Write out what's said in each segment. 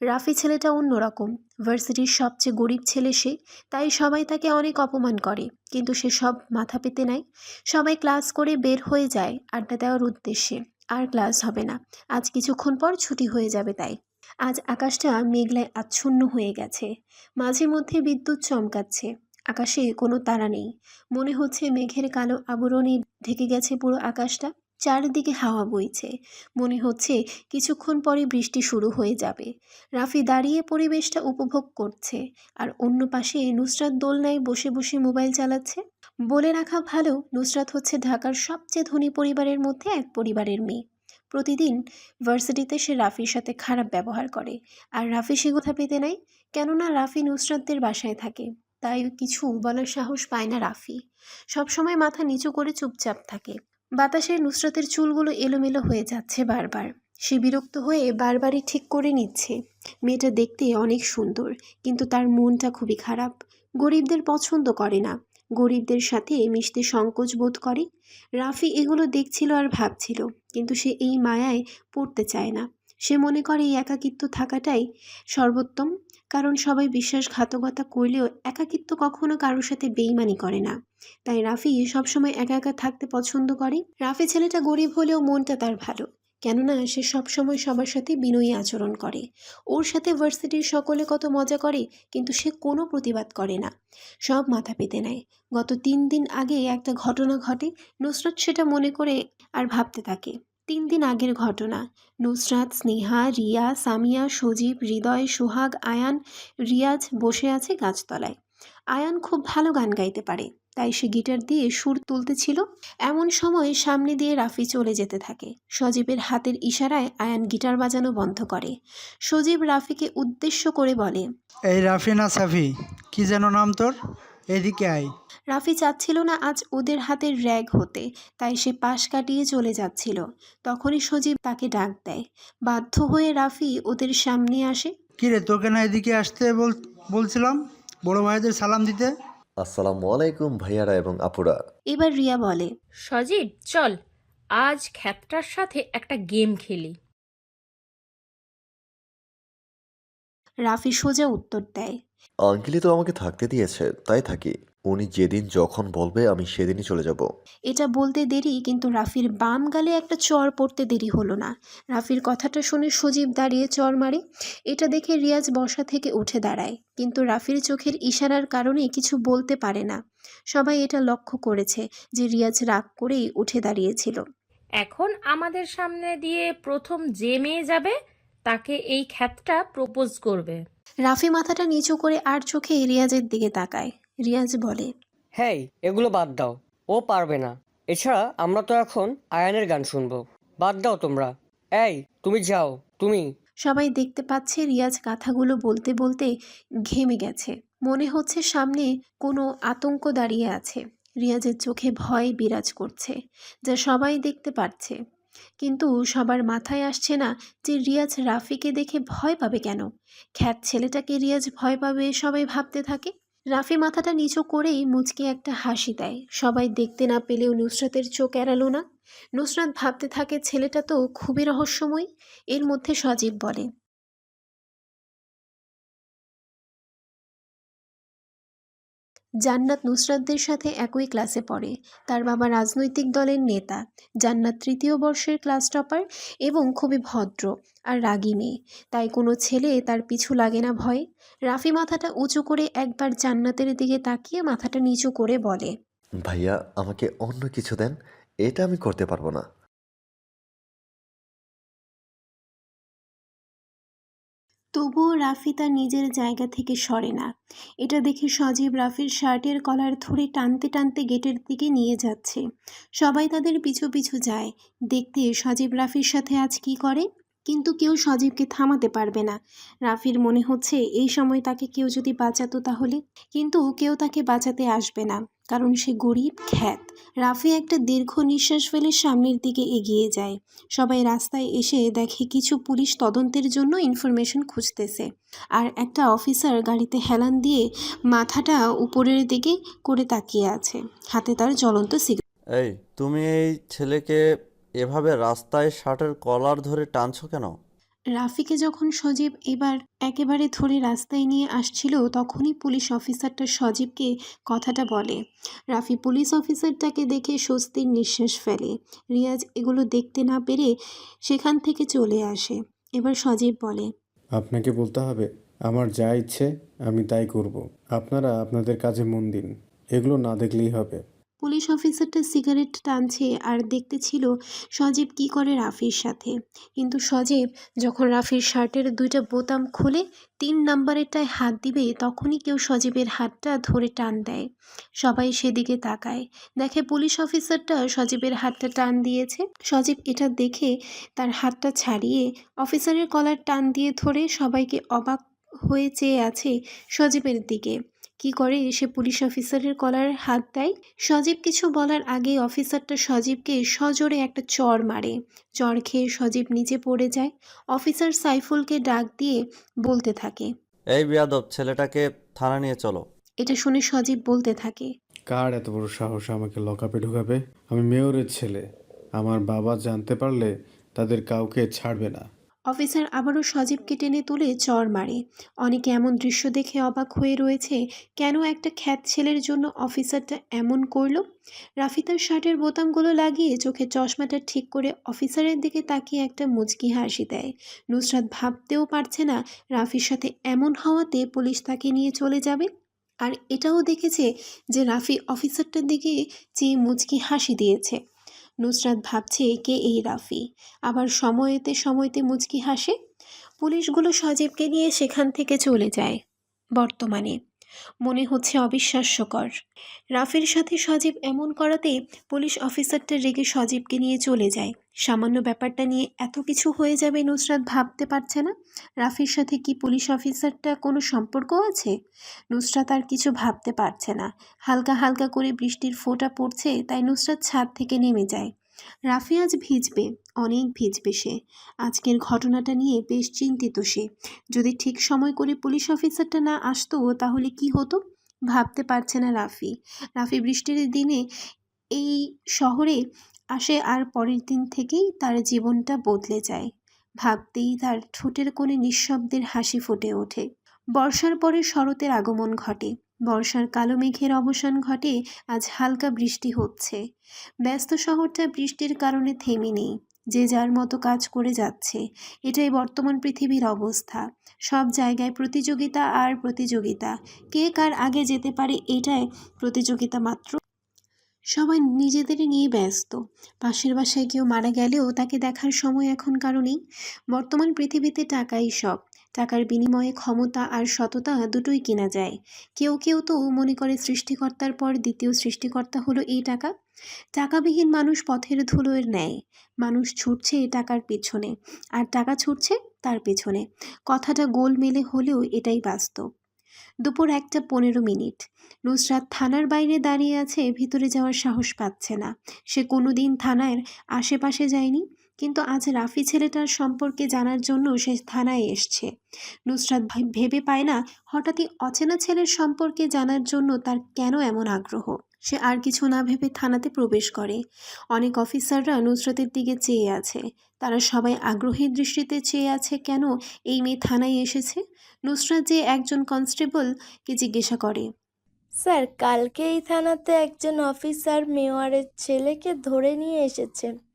রাফি ছেলেটা অন্যরকম। ভার্সিটির সবচেয়ে গরিব ছেলে সে, তাই সবাই তাকে অনেক অপমান করে, কিন্তু সে সব মাথা পেতে নেয় সবাই ক্লাস করে বের হয়ে যায় আড্ডা দেওয়ার উদ্দেশ্যে। আর ক্লাস হবে না। আজ কিছুক্ষণ পর ছুটি হয়ে যাবে তাই। আজ আকাশটা মেঘলায় আচ্ছন্ন হয়ে গেছে। মাঝে মধ্যে বিদ্যুৎ চমকাচ্ছে। আকাশে কোনো তারা নেই। মনে হচ্ছে মেঘের কালো আবরণে ঢেকে গেছে পুরো আকাশটা। চারিদিকে হাওয়া বইছে। মনে হচ্ছে কিছুক্ষণ পরে বৃষ্টি শুরু হয়ে যাবে। রাফি দাঁড়িয়ে পরিবেশটা উপভোগ করছে। আর অন্য পাশে নুসরাত দোলনায় বসে বসে মোবাইল চালাচ্ছে। বলে রাখা ভালো, নুসরাত হচ্ছে ঢাকার সবচেয়ে ধনী পরিবারের মধ্যে এক পরিবারের মেয়ে। প্রতিদিন ভার্সিটিতে সে রাফির সাথে খারাপ ব্যবহার করে। আর রাফি সে কথা পেতে নাই, কেননা রাফি নুসরাতদের বাসায় থাকে। তাই কিছু বলার সাহস পায় না রাফি। সবসময় মাথা নিচু করে চুপচাপ থাকে। বাতাসে নুসরাতের চুলগুলো এলোমেলো হয়ে যাচ্ছে বারবার। সে বিরক্ত হয়ে বারবারই ঠিক করে নিচ্ছে। মেয়েটা দেখতে অনেক সুন্দর, কিন্তু তার মনটা খুবই খারাপ। গরিবদের পছন্দ করে না। গরিবদের সাথে মিশতে সংকোচ বোধ করে। রাফি এগুলো দেখছিল আর ভাবছিল, কিন্তু সে এই মায়ায় পড়তে চায় না। সে মনে করে এই একাকিত্ব থাকাটাই সর্বোত্তম। কারণ সবাই বিশ্বাসঘাতকতা করলেও একাকিত্ব কখনো কারোর সাথে বেইমানি করে না। তাই রাফি সবসময় একা একা থাকতে পছন্দ করে। রাফি ছেলেটা গরিব হলেও মনটা তার ভালো। কেননা সে সবসময় সবার সাথে বিনয়ী আচরণ করে। ওর সাথে ভার্সিটির সকলে কত মজা করে, কিন্তু সে কোনো প্রতিবাদ করে না। সব মাথা পেতে নেয়। গত তিন দিন আগে একটা ঘটনা ঘটে। নুসরাত সেটা মনে করে আর ভাবতে থাকে। তিন দিন আগের ঘটনা। নুসরাত, স্নেহা, রিয়া, সামিয়া, সজীব, হৃদয়, সোহাগ, আয়ান, রিয়াজ বসে আছে গাছতলায়। আয়ান খুব ভালো গান গাইতে পারে, তাই সে গিটার দিয়ে সুর তুলতেছিল। এমন সময় সামনে দিয়ে রাফি চলে যেতে থাকে। সজীবের হাতের ইশারায় আয়ান গিটার বাজানো বন্ধ করে। সজীব রাফিকে উদ্দেশ্য করে বলে, এই রাফি না সাফি, কি যেন নাম তোর? এদিকে আয়। রাফি চাচ্ছিল না আজ ওদের হাতের র্যাগ হতে তাই সে পাশ কাটিয়ে চলে যাচ্ছিল। তখনই সজীব তাকে ডাক দেয়। বাধ্য হয়ে রাফি ওদের সামনে আসে। কিরে তোকে না এদিকে আসতে বল বলছিলাম? বড় ভাইদের সালাম দিতে। আসসালামু আলাইকুম ভাইয়ারা এবং আপুরা। এবার রিয়া বলে সজীব চল আজ খ্যাপটার সাথে একটা গেম খেলি। রাফি সোজা উত্তর দেয় আঙ্কেলই তো আমাকে থাকতে দিয়েছে তাই থাকি। উনি যেদিন যখন বলবে আমি সেদিনই চলে যাব। এটা বলতে দেরি কিন্তু রাফির বাম গালে একটা চর পড়তে দেরি হলো না। রাফির কথাটা শুনে সজীব দাঁড়িয়ে চর মারে। এটা দেখে রিয়াজ বসা থেকে উঠে দাঁড়ায়। কিন্তু রাফির চোখের ইশারার কারণে কিছু বলতে পারে না। সবাই এটা লক্ষ্য করেছে যে রিয়াজ রাগ করেই উঠে দাঁড়িয়েছিল। এখন আমাদের সামনে দিয়ে প্রথম যে মেয়ে যাবে তাকে এই খ্যাপটা প্রপোজ করবে। রাফি মাথাটা নিচু করে আর চোখে রিয়াজের দিকে তাকায়। রিয়াজ বলে হেই এগুলো বাদ দাও ও পারবে না। এছাড়া আমরা তো এখন আয়ানের গান শুনব। বাদ দাও তোমরা। এই তুমি যাও তুমি। সবাই দেখতে পাচ্ছে রিয়াজ কথাগুলো বলতে বলতে ঘেমে গেছে। মনে হচ্ছে সামনে কোনো আতঙ্ক দাঁড়িয়ে আছে। রিয়াজের চোখে ভয় বিরাজ করছে যা সবাই দেখতে পাচ্ছে কিন্তু সবার মাথায় আসছে না যে রিয়াজ রাফিকে দেখে ভয় পাবে কেন? খ্যাত ছেলেটাকে রিয়াজ ভয় পাবে সবাই ভাবতে থাকে। রাফি মাথাটা নিচু করেই মুচকে একটা হাসি দেয়। সবাই দেখতে না পেলেও নুসরাতের চোখ এড়ালো না। নুসরাত ভাবতে থাকে ছেলেটা তো খুবই রহস্যময়। এর মধ্যে সজীব বলে জান্নাত নুসরাতদের সাথে একই ক্লাসে পড়ে। তার বাবা রাজনৈতিক দলের নেতা, জান্নাত তৃতীয় বর্ষের ক্লাস টপার এবং খুবই ভদ্র আর রাগী মেয়ে। তাই কোনো ছেলে তার পিছু লাগে না ভয়ে। রাফি মাথাটা উঁচু করে একবার জান্নাতের দিকে তাকিয়ে মাথাটা নিচু করে বলে, ভাইয়া, আমাকে অন্য কিছু দেন। এটা আমি করতে পারব না। তবুও রাফি তার নিজের জায়গা থেকে সরে না। এটা দেখে সজীব রাফির শার্টের কলার ধরে টানতে টানতে গেটের দিকে নিয়ে যাচ্ছে। সবাই তাদের পিছু পিছু যায়। দেখতে সজীব রাফির সাথে আজ কি করে? কিন্তু কেউ সজীবকে থামাতে পারবে না। রাফির মনে হচ্ছে এই সময় তাকে কেউ যদি বাঁচাতো তাহলে। কিন্তু কেউ তাকে বাঁচাতে আসবে না, কারণ সে গরিব, খ্যাত। রাফি একটা দীর্ঘ নিঃশ্বাস ফেলে সামনের দিকে এগিয়ে যায়। সবাই রাস্তায় এসে দেখে কিছু পুলিশ তদন্তের জন্য ইনফরমেশন খুঁজতেছে। আর একটা অফিসার গাড়িতে হেলান দিয়ে মাথাটা উপরের দিকে করে তাকিয়ে আছে। হাতে তার জ্বলন্ত সিগারেট। এই, তুমি এই ছেলেকে এভাবে রাস্তায় শার্টের কলার ধরে টানছো কেন? রাফিকে যখন সজীব এবার একেবারে ধরে রাস্তায় নিয়ে আসছিল তখনই পুলিশ অফিসারটা সজীবকে কথাটা বলে। রাফি পুলিশ অফিসারটাকে দেখে স্বস্তির নিঃশ্বাস ফেলে। রিয়াজ এগুলো দেখতে না পেরে সেখান থেকে চলে আসে। এবার সজীব বলে আপনাকে বলতে হবে আমার যা ইচ্ছে আমি তাই করব। আপনারা আপনাদের কাজে মন দিন। এগুলো না দেখলেই হবে। পুলিশ অফিসারটা সিগারেট টানছে আর দেখতে ছিল সজীব কি করে রাফির সাথে। কিন্তু সজীব যখন রাফির শার্টের দুইটা বোতাম খুলে, তিন নাম্বারেরটায় হাত দিবে, তখনই কেউ সজীবের হাতটা ধরে টান দেয়। সবাই সেদিকে তাকায়। দেখে পুলিশ অফিসারটা সজীবের হাতটা টান দিয়েছে। সজীব এটা দেখে তার হাতটা ছাড়িয়ে অফিসারের কলার টান দিয়ে ধরে সবাইকে অবাক হয়ে চেয়ে আছে সজীবের দিকে। কি করে এসে পুলিশ অফিসারের কলার হাত দেয়? সজীব কিছু বলার আগে অফিসারটা সজীবকে সজোরে একটা চর মারে। চর খেয়ে সজীব নিচে পড়ে যায়। অফিসার সাইফুলকে ডাক দিয়ে বলতে থাকে। এই বিয়াদব ছেলেটাকে থানা নিয়ে চলো। এটা শুনে সজীব বলতে থাকে। কার এত বড় সাহস আমাকে লকআপে ঢুকাবে? আমি মেয়রের ছেলে। আমার বাবা জানতে পারলে তাদের কাউকে ছাড়বে না। অফিসার আবারও সজীবকে টেনে তুলে চর মারে। অনেকে এমন দৃশ্য দেখে অবাক হয়ে রয়েছে, কেন একটা খ্যাত ছেলের জন্য অফিসারটা এমন করল? রাফি তার শার্টের বোতামগুলো লাগিয়ে চোখে চশমাটা ঠিক করে অফিসারের দিকে তাকিয়ে একটা মুচকি হাসি দেয়। নুসরাত ভাবতেও পারছে না রাফির সাথে এমন হওয়াতে পুলিশ তাকে নিয়ে চলে যাবে। আর এটাও দেখেছে যে রাফি অফিসারটার দিকে চেয়ে মুচকি হাসি দিয়েছে। নুসরাত ভাবছে, কে এই রাফি? আবার সময়তে সময়তে মুচকি হাসে, পুলিশগুলো সজীবকে নিয়ে সেখান থেকে চলে যায় বর্তমানে। মনে হচ্ছে অবিশ্বাস্যকর। রাফির সাথে সজীব এমন করাতে পুলিশ অফিসারটা রেগে সজীবকে নিয়ে চলে যায়। সামান্য ব্যাপারটা নিয়ে এত কিছু হয়ে যাবে নুসরাত ভাবতে পারছে না। রাফির সাথে কি পুলিশ অফিসারটা কোনো সম্পর্ক আছে? নুসরাত আর কিছু ভাবতে পারছে না। হালকা হালকা করে বৃষ্টির ফোঁটা পড়ছে, তাই নুসরাত ছাদ থেকে নেমে যায়। রাফি আজ ভিজবে, অনেক ভিজবে সে। আজকের ঘটনাটা নিয়ে বেশ চিন্তিত সে। যদি ঠিক সময় করে পুলিশ অফিসারটা না আসতো, তাহলে কি হতো? ভাবতে পারছে না রাফি। রাফি বৃষ্টির দিনে এই শহরে আসে আর পরের দিন থেকেই তার জীবনটা বদলে যায়। ভাবতেই তার ঠোঁটের কোণে নিঃশব্দের হাসি ফুটে ওঠে। বর্ষার পরে শরতের আগমন ঘটে। বর্ষার কালো মেঘের অবসান ঘটে, আজ হালকা বৃষ্টি হচ্ছে। ব্যস্ত শহরটা বৃষ্টির কারণে থেমে নেই, যে যার মতো কাজ করে যাচ্ছে। এটাই বর্তমান পৃথিবীর অবস্থা। সব জায়গায় প্রতিযোগিতা আর প্রতিযোগিতা। কে কার আগে যেতে পারে এটাই প্রতিযোগিতা মাত্র। সবাই নিজেদের নিয়ে ব্যস্ত। পাশের বাসায় কেউ মারা গেলেও তাকে দেখার সময় এখন কারও নেই। বর্তমান পৃথিবীতে টাকাই সব। টাকার বিনিময়ে ক্ষমতা আর সততা দুটোই কেনা যায়। কেউ কেউ তো মনে করে সৃষ্টিকর্তার পর দ্বিতীয় সৃষ্টিকর্তা হলো এই টাকা। টাকাবিহীন মানুষ পথের ধুলোর ন্যায় মানুষ ছুটছে টাকার পেছনে আর টাকা ছুটছে তার পেছনে। কথাটা গোল মেলে হলেও এটাই বাস্তব। দুপুর একটা পনেরো মিনিট। নুসরাত থানার বাইরে দাঁড়িয়ে আছে, ভিতরে যাওয়ার সাহস পাচ্ছে না। সে কোনোদিন থানার আশেপাশে যায়নি। কিন্তু আজ রাফি ছেলেটার সম্পর্কে জানার জন্য সে থানায় এসছে। নুসরাত ভেবে পায় না, হঠাৎই অচেনা ছেলের সম্পর্কে জানার জন্য তার কেন এমন আগ্রহ? সে আর কিছু না ভেবে থানাতে প্রবেশ করে। অনেক অফিসাররা নুসরাতের দিকে চেয়ে আছে। তারা সবাই আগ্রহী দৃষ্টিতে চেয়ে আছে কেন এই মেয়ে থানায় এসেছে? নুসরাত যে একজন কনস্টেবলকে জিজ্ঞাসা করে। স্যার কালকে এই থানাতে একজন অফিসার মেওয়ারের ছেলেকে ধরে নিয়ে এসেছে।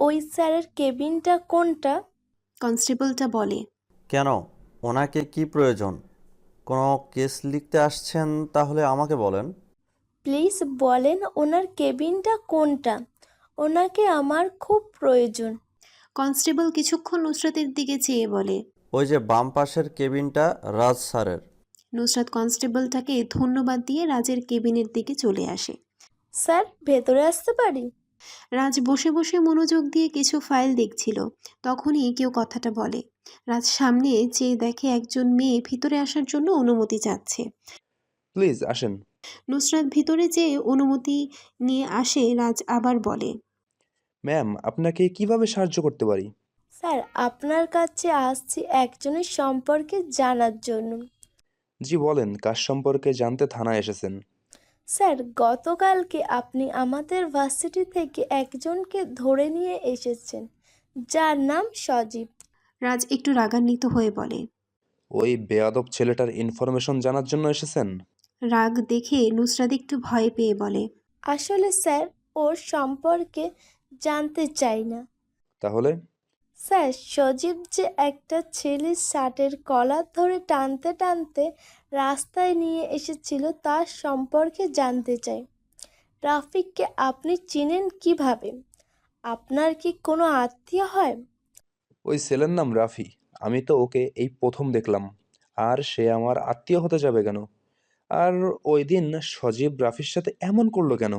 ওই স্যারের কেবিনটা কোনটা? কনস্টেবলটা বলে। কেন? ওনাকে কি প্রয়োজন? কোনো কেস লিখতে আসছেন তাহলে আমাকে বলেন। প্লিজ বলেন ওনার কেবিনটা কোনটা? ওনাকে আমার খুব প্রয়োজন। কনস্টেবল কিছুক্ষণ নুসরাতের দিকে চেয়ে বলে। ওই যে বাম পাশের কেবিনটা রাজ স্যারের। নুসরাত কনস্টেবলটাকে ধন্যবাদ দিয়ে রাজের কেবিনের দিকে চলে আসে। স্যার ভেতরে আসতে পারি? রাজ বসে বসে মনোযোগ দিয়ে কিছু ফাইল দেখছিল। তখনই কেউ কথাটা বলে। রাজ সামনে চেয়ে দেখে একজন মেয়ে ভিতরে আসার জন্য অনুমতি চাচ্ছে। প্লিজ আসেন। নুসরাত ভিতরে যেয়ে অনুমতি নিয়ে আসে রাজ আবার বলে। ম্যাম আপনাকে কীভাবে সাহায্য করতে পারি? স্যার আপনার কাছে আসছি একজনের সম্পর্কে জানার জন্য। জি বলেন কার সম্পর্কে জানতে থানায় এসেছেন। স্যার গতকালকে আপনি আমাদের ভার্সিটি থেকে একজনকে ধরে নিয়ে এসেছেন যার নাম সজীব। রাজ একটু রাগান্বিত হয়ে বলে ওই বেয়াদব ছেলেটার ইনফরমেশন জানার জন্য এসেছেন? রাগ দেখে নুসরাত একটু ভয় পেয়ে বলে আসলে স্যার ওর সম্পর্কে জানতে চাই না। তাহলে? স্যার সজীব যে একটা ছেলের শার্টের কলার ধরে টানতে টানতে রাস্তায় নিয়ে এসেছিল তার সম্পর্কে জানতে চাই। রাফিককে আপনি চিনেন কীভাবে? আপনার কি কোনো আত্মীয় হয়? ওই ছেলের নাম রাফি। আমি তো ওকে এই প্রথম দেখলাম। আর সে আমার আত্মীয় হতে যাবে কেন? আর ওই দিন সজীব রাফির সাথে এমন করল কেন?